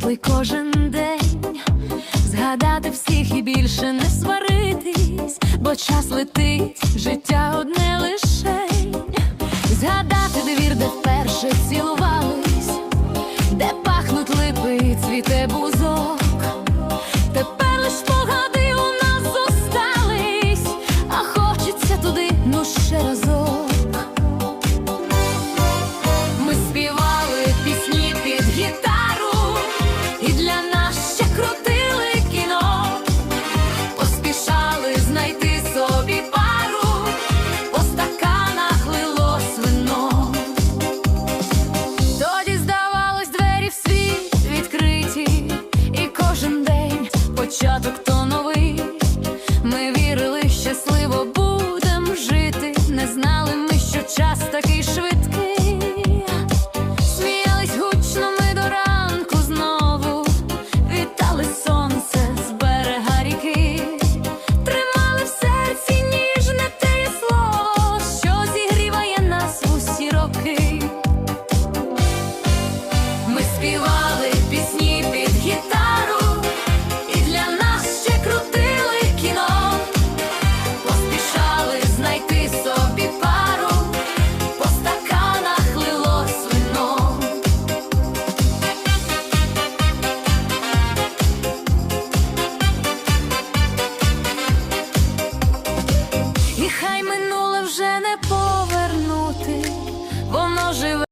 світлий кожен день, згадати всіх і більше не сваритись, бо час летить, життя одне лишень, згадати двір, де вперше цілувались, де пахнуть липи, і цвіте бузок. Тепер лиш погади у нас зостались, а хочеться туди, ну ще разок. початок Хай минуле вже не повернути, воно живе.